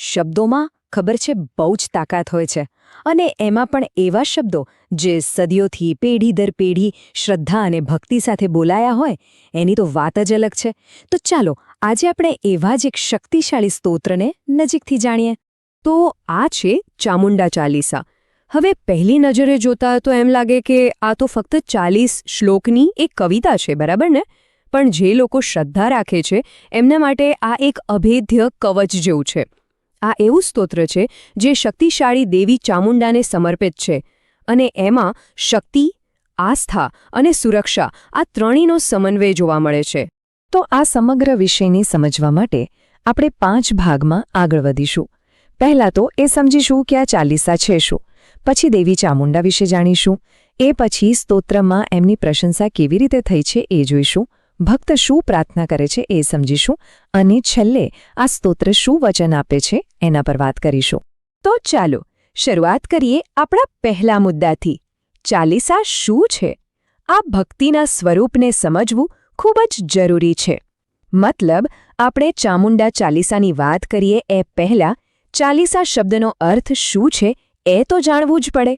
શબ્દોમાં ખબર છે બહુ જ તાકાત હોય છે. અને એમાં પણ એવા શબ્દો જે સદીઓથી પેઢી દર પેઢી શ્રદ્ધા અને ભક્તિ સાથે બોલાયા હોય, એની તો વાત જ અલગ છે. તો ચાલો, આજે આપણે એવા જ એક શક્તિશાળી સ્તોત્રને નજીકથી જાણીએ. તો આ છે ચામુંડા ચાલીસા. હવે પહેલી નજરે જોતા તો એમ લાગે કે આ તો ફક્ત ચાલીસ શ્લોકની એક કવિતા છે, બરાબર ને? પણ જે લોકો શ્રદ્ધા રાખે છે, એમના માટે આ એક અભેદ્ય કવચ જેવું છે. આ એવું સ્તોત્ર છે જે શક્તિશાળી દેવી ચામુંડાને સમર્પિત છે અને એમાં શક્તિ, આસ્થા અને સુરક્ષા આ ત્રણેયનો સમન્વય જોવા મળે છે. તો આ સમગ્ર વિષયને સમજવા માટે આપણે પાંચ ભાગમાં આગળ વધીશું. પહેલાં તો એ સમજીશું કે આ ચાલીસા છે શું. પછી દેવી ચામુંડા વિશે જાણીશું. એ પછી સ્તોત્રમાં એમની પ્રશંસા કેવી રીતે થઈ છે એ જોઈશું. ભક્ત શું પ્રાર્થના કરે છે એ સમજીશું અને છેલ્લે આ સ્તોત્ર શું વચન આપે છે એના પર વાત કરીશું. તો ચાલો, શરૂઆત કરીએ આપણા પહેલા મુદ્દાથી. ચાલીસા શું છે? આ ભક્તિના સ્વરૂપને સમજવું ખૂબ જ જરૂરી છે. મતલબ, આપણે ચામુંડા ચાલીસાની વાત કરીએ એ પહેલાં ચાલીસા શબ્દનો અર્થ શું છે એ તો જાણવું જ પડે.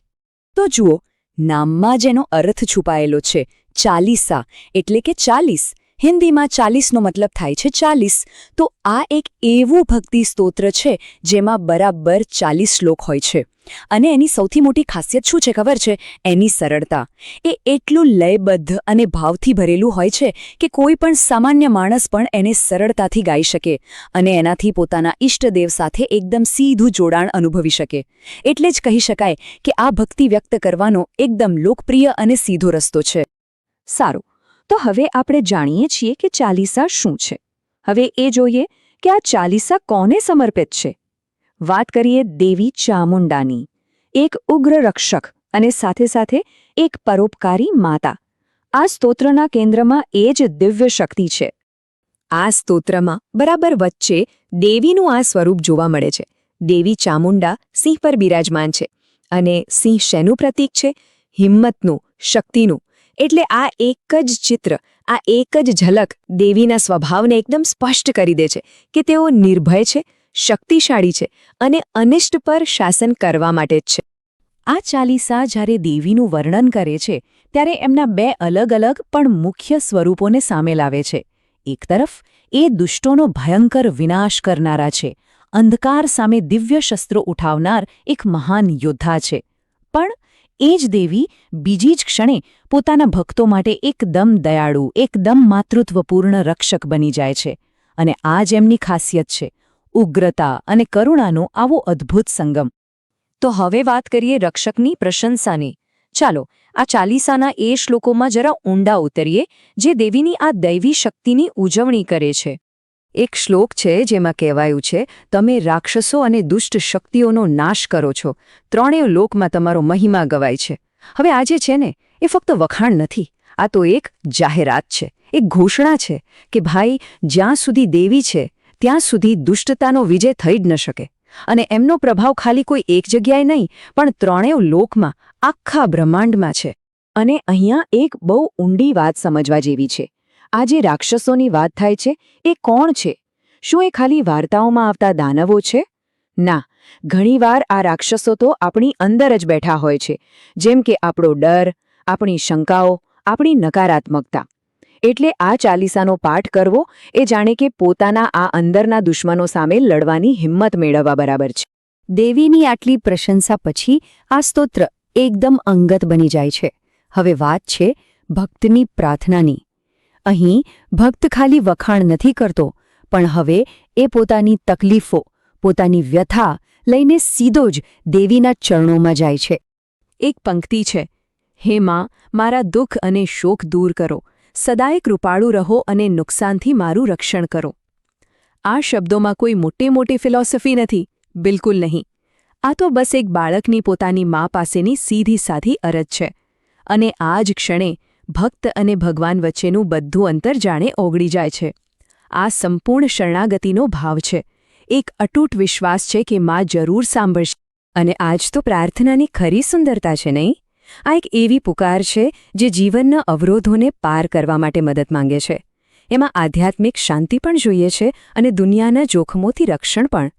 તો જુઓ, નામમાં જેનો અર્થ છુપાયેલો છે ચાલીસા, એટલે કે ચાલીસ. હિન્દીમાં ચાલીસનો મતલબ થાય છે ચાલીસ. તો આ એક એવું ભક્તિ સ્તોત્ર છે જેમાં બરાબર ચાલીસ શ્લોક હોય છે. અને એની સૌથી મોટી ખાસિયત શું છે ખબર છે? એની સરળતા. એ એટલું લયબદ્ધ અને ભાવથી ભરેલું હોય છે કે કોઈ પણ સામાન્ય માણસ પણ એને સરળતાથી ગાઈ શકે અને એનાથી પોતાના ઈષ્ટદેવ સાથે એકદમ સીધું જોડાણ અનુભવી શકે. એટલે જ કહી શકાય કે આ ભક્તિ વ્યક્ત કરવાનો એકદમ લોકપ્રિય અને સીધો રસ્તો છે. સારું. તો હવે આપણે જાણીએ છીએ કે ચાલીસા શું છે. હવે એ જોઈએ કે આ ચાલીસા કોને સમર્પિત છે. વાત કરીએ દેવી ચામુંડાની, એક ઉગ્ર રક્ષક અને સાથે સાથે એક પરોપકારી માતા. આ સ્તોત્રના કેન્દ્રમાં એ જ દિવ્ય શક્તિ છે. આ સ્તોત્રમાં બરાબર વચ્ચે દેવીનું આ સ્વરૂપ જોવા મળે છે. દેવી ચામુંડા સિંહ પર બિરાજમાન છે અને સિંહ શેનું પ્રતીક છે? હિંમતનું, શક્તિનું. એટલે આ એક જ ચિત્ર, આ એક જ ઝલક દેવીના સ્વભાવને એકદમ સ્પષ્ટ કરી દે છે કે તેઓ નિર્ભય છે, શક્તિશાળી છે અને અનિષ્ટ પર શાસન કરવા માટે જ છે. આ ચાલીસા જ્યારે દેવીનું વર્ણન કરે છે, ત્યારે એમના બે અલગ અલગ પણ મુખ્ય સ્વરૂપોને સામે લાવે છે. એક તરફ, એ દુષ્ટોનો ભયંકર વિનાશ કરનારા છે. અંધકાર સામે દિવ્ય શસ્ત્રો ઉઠાવનાર એક મહાન યોદ્ધા છે. એ જ દેવી બીજી જ ક્ષણે પોતાના ભક્તો માટે એકદમ દયાળુ, એકદમ માતૃત્વપૂર્ણ રક્ષક બની જાય છે. અને આ જ એમની ખાસિયત છે, ઉગ્રતા અને કરુણાનો આવો અદ્ભુત સંગમ. તો હવે વાત કરીએ રક્ષકની પ્રશંસાની. ચાલો, આ ચાલીસાના એ શ્લોકોમાં જરા ઊંડા ઉતરીએ, જે દેવીની આ દૈવી શક્તિની ઉજવણી કરે છે. એક શ્લોક છે જેમાં કહેવાયું છે, તમે રાક્ષસો અને દુષ્ટ શક્તિઓનો નાશ કરો છો. ત્રણેય લોકમાં તમારો મહિમા ગવાય છે. હવે આ જે છે ને, એ ફક્ત વખાણ નથી. આ તો એક જાહેરાત છે. એક ઘોષણા છે કે ભાઈ, જ્યાં સુધી દેવી છે, ત્યાં સુધી દુષ્ટતાનો વિજય થઈ જ ન શકે. અને એમનો પ્રભાવ ખાલી કોઈ એક જગ્યાએ નહીં, પણ ત્રણેય લોકમાં આખા બ્રહ્માંડમાં છે. અને અહીંયા એક બહુ ઊંડી વાત સમજવા જેવી છે. આ જે રાક્ષસોની વાત થાય છે, એ કોણ છે? શું એ ખાલી વાર્તાઓમાં આવતા દાનવો છે? ના, ઘણીવાર આ રાક્ષસો તો આપણી અંદર જ બેઠા હોય છે, જેમ કે આપણો ડર, આપણી શંકાઓ, આપણી નકારાત્મકતા. એટલે આ ચાલીસાનો પાઠ કરવો એ જાણે કે પોતાના આ અંદરના દુશ્મનો સામે લડવાની હિંમત મેળવવા બરાબર છે. દેવીની આટલી પ્રશંસા પછી આ સ્તોત્ર એકદમ અંગત બની જાય છે. હવે વાત છે ભક્તની પ્રાર્થનાની. અહીં ભક્ત ખાલી વખાણ નથી કરતો, પણ હવે એ પોતાની તકલીફો, પોતાની વ્યથા લઈને સીધો જ દેવીના ચરણોમાં જાય છે. એક પંક્તિ છે, હે માં, મારા દુઃખ અને શોક દૂર કરો. સદાય કૃપાળુ રહો અને નુકસાનથી મારું રક્ષણ કરો. આ શબ્દોમાં કોઈ મોટી મોટી ફિલોસોફી નથી, બિલકુલ નહીં. આ તો બસ એક બાળકની પોતાની મા પાસેની સીધી સાધી અરજ છે. અને આ જ ક્ષણે ભક્ત અને ભગવાન વચ્ચેનું બધું અંતર જાણે ઓગળી જાય છે. આ સંપૂર્ણ શરણાગતિનો ભાવ છે. એક અટૂટ વિશ્વાસ છે કે મા જરૂર સાંભળશે. અને આજ તો પ્રાર્થનાની ખરી સુંદરતા છે, નહીં? આ એક એવી પુકાર છે જે જીવનના અવરોધોને પાર કરવા માટે મદદ માંગે છે. એમાં આધ્યાત્મિક શાંતિ પણ જોઈએ છે અને દુનિયાના જોખમોથી રક્ષણ પણ.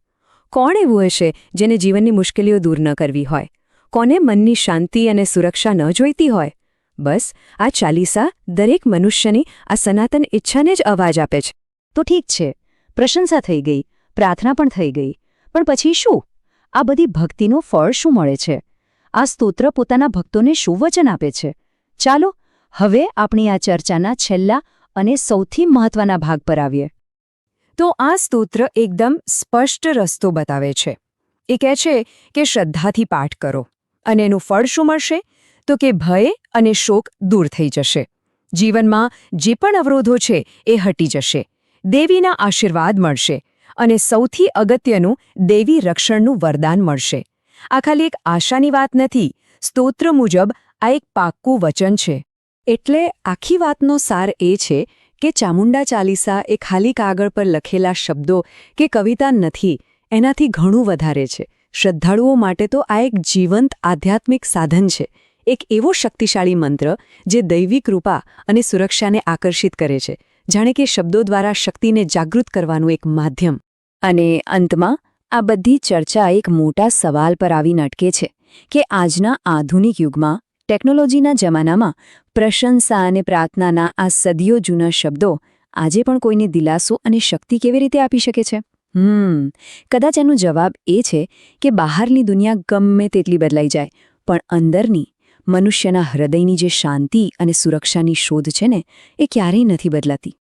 કોણ એવું હશે જેને જીવનની મુશ્કેલીઓ દૂર ન કરવી હોય? કોને મનની શાંતિ અને સુરક્ષા ન જોઈતી હોય? બસ, આ ચાલીસા દરેક મનુષ્યની આ સનાતન ઈચ્છાને જ અવાજ આપે છે. તો ઠીક છે, પ્રશંસા થઈ ગઈ, પ્રાર્થના પણ થઈ ગઈ, પણ પછી શું? આ બધી ભક્તિનું ફળ શું મળે છે? આ સ્તોત્ર પોતાના ભક્તોને શું વચન આપે છે? ચાલો, હવે આપણી આ ચર્ચાના છેલ્લા અને સૌથી મહત્વના ભાગ પર આવીએ. તો આ સ્તોત્ર એકદમ સ્પષ્ટ રસ્તો બતાવે છે. એ કહે છે કે શ્રદ્ધાથી પાઠ કરો, અને એનું ફળ શું મળશે? તો કે ભય અને શોક દૂર થઈ જશે. જીવનમાં જે પણ અવરોધો છે એ હટી જશે. દેવીના આશીર્વાદ મળશે અને સૌથી અગત્યનું દેવી રક્ષણનું વરદાન મળશે. આ ખાલી એક આશાની વાત નથી, સ્તોત્ર મુજબ આ એક પાક્કું વચન છે. એટલે આખી વાતનો સાર એ છે કે ચામુંડા ચાલીસા એ ખાલી કાગળ પર લખેલા શબ્દો કે કવિતા નથી, એનાથી ઘણું વધારે છે. શ્રદ્ધાળુઓ માટે તો આ એક જીવંત આધ્યાત્મિક સાધન છે. એક એવો શક્તિશાળી મંત્ર જે દૈવી કૃપા અને સુરક્ષાને આકર્ષિત કરે છે, જાણે કે શબ્દો દ્વારા શક્તિને જાગૃત કરવાનું એક માધ્યમ. અને અંતમાં, આ બધી ચર્ચા એક મોટા સવાલ પર આવીને અટકે છે કે આજના આધુનિક યુગમાં, ટેકનોલોજીના જમાનામાં, પ્રશંસા અને પ્રાર્થનાના આ સદીઓ જૂના શબ્દો આજે પણ કોઈને દિલાસો અને શક્તિ કેવી રીતે આપી શકે છે? હમ, કદાચ એનો જવાબ એ છે કે બહારની દુનિયા ગમે તેટલી બદલાઈ જાય, પણ અંદરની મનુષ્યના હૃદયની જે શાંતિ અને સુરક્ષાની શોધ છે ને એ ક્યારેય નથી બદલાતી.